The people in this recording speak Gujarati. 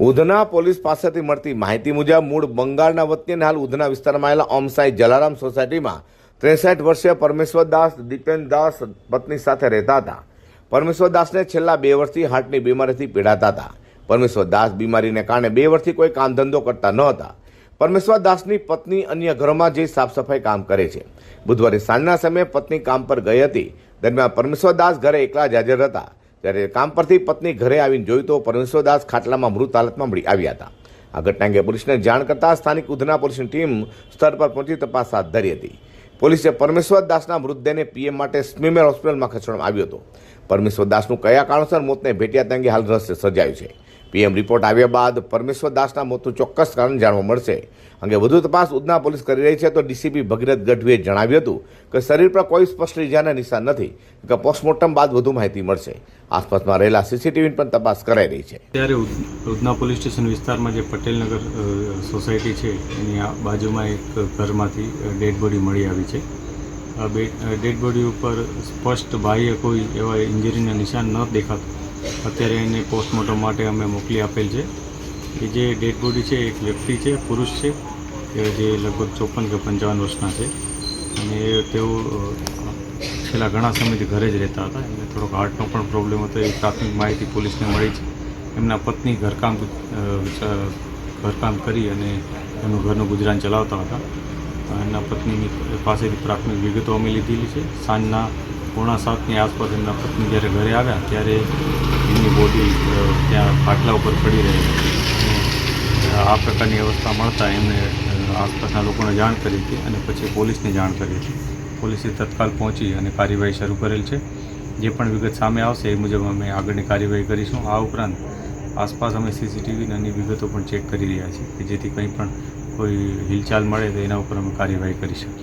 ઉધના પોલીસ પાસેથી મળતી માહિતી મુજબ મૂળ બંગાળના વતની હાલ ઉધના વિસ્તારમાં આવેલા ઓમસાઈ જલારામ સોસાયટીમાં ત્રેસઠ વર્ષીય પરમેશ્વર દાસ, દીપેન દાસ પત્ની સાથે રહેતા હતા. પરમેશ્વર દાસને છેલ્લા બે વર્ષથી હાર્ટની બીમારીથી પીડાતા હતા. પરમેશ્વર દાસ બીમારીને કારણે બે વર્ષથી કોઈ કામ ધંધો કરતા ન હતા. પરમેશ્વર દાસની પત્ની અન્ય ઘરોમાં જઈ સાફ સફાઈ કામ કરે છે. બુધવારે સાંજના સમયે પત્ની કામ પર ગઈ હતી. દરમિયાન પરમેશ્વર દાસ ઘરે એકલા જ હાજર હતા. ત્યારે કામ પરથી પત્ની ઘરે આવીને જોયું તો પરમેશ્વરદાસ ખાટલામાં મૃત હાલતમાં મળી આવ્યા હતા. આ ઘટના અંગે પોલીસને જાણ કરતા સ્થાનિક ઉધના પોલીસની ટીમ સ્થળ પર પહોંચી તપાસ હાથ ધરી હતી. પોલીસે પરમેશ્વર દાસના મૃતદેહને પીએમ માટે સ્મીમેર હોસ્પિટલમાં ખસેડવામાં આવ્યો હતો. પરમેશ્વર દાસનું કયા કારણસર મોતને ભેટ્યા તે અંગે હાલ રહસ્ય સર્જાયું છે. પીએમ રિપોર્ટ આવ્યા બાદ પરમેશ્વર દાસના મોતનું ચોક્કસ કારણ જાણવા મળશે. અંગે વધુ તપાસ ઉધના પોલીસ કરી રહી છે તો ડીસીપી ભગીરથ ગઢવીએ જણાવ્યું હતું કે શરીર પર કોઈ સ્પષ્ટ ઇજાના નિશાન નથી કે પોસ્ટમોર્ટમ બાદ વધુ માહિતી મળશે. આસપાસમાં રહેલા સીસીટીવીની પણ તપાસ કરાઈ રહી છે. ત્યારે ઉધ- ઉધના પોલીસ સ્ટેશન વિસ્તારમાં જે પટેલનગર સોસાયટી છે, એની બાજુમાં એક ઘરમાંથી ડેડ બોડી મળી આવી છે. ડેડ બોડી ઉપર સ્પષ્ટ બાહ્ય કોઈ એવા ઇન્જરીના નિશાન ન દેખાતું. અત્યારે એને પોસ્ટમોર્ટમ માટે અમે મોકલી આપેલ છે. એ જે ડેડ બોડી છે, એક વ્યક્તિ છે, પુરુષ છે કે જે લગભગ ચોપન કે પંચાવન વર્ષના છે. અને તેઓ છેલ્લા ઘણા સમયથી ઘરે જ રહેતા હતા. એમને થોડોક હાર્ટનો પણ પ્રોબ્લેમ હતો. એ પ્રાથમિક માહિતી પોલીસને મળી છે. એમના પત્ની ઘરકામ ઘરકામ કરી અને એમનું ઘરનું ગુજરાન ચલાવતા હતા. એમના પત્નીની પાસેથી પ્રાથમિક વિગતો અમે લીધેલી છે. સાંજના પોણા સાતની આસપાસ એમના પત્ની જ્યારે ઘરે આવ્યા ત્યારે એમની બોડી ત્યાં પાટલા ઉપર પડી રહી આ પ્રકારની અવસ્થા મળતા એમણે આસપાસના લોકોને જાણ કરી હતી અને પછી પોલીસને જાણ કરી હતી. પોલીસે તત્કાલ પહોંચી અને કાર્યવાહી શરૂ કરેલ છે. જે પણ વિગત સામે આવશે એ મુજબ અમે આગળની કાર્યવાહી કરીશું. આ ઉપરાંત આસપાસ અમે સીસીટીવી અન્ય વિગતો પણ ચેક કરી રહ્યા છીએ કે જેથી કંઈ પણ કોઈ હિલચાલ મળે તો એના ઉપર અમે કાર્યવાહી કરી શકીએ.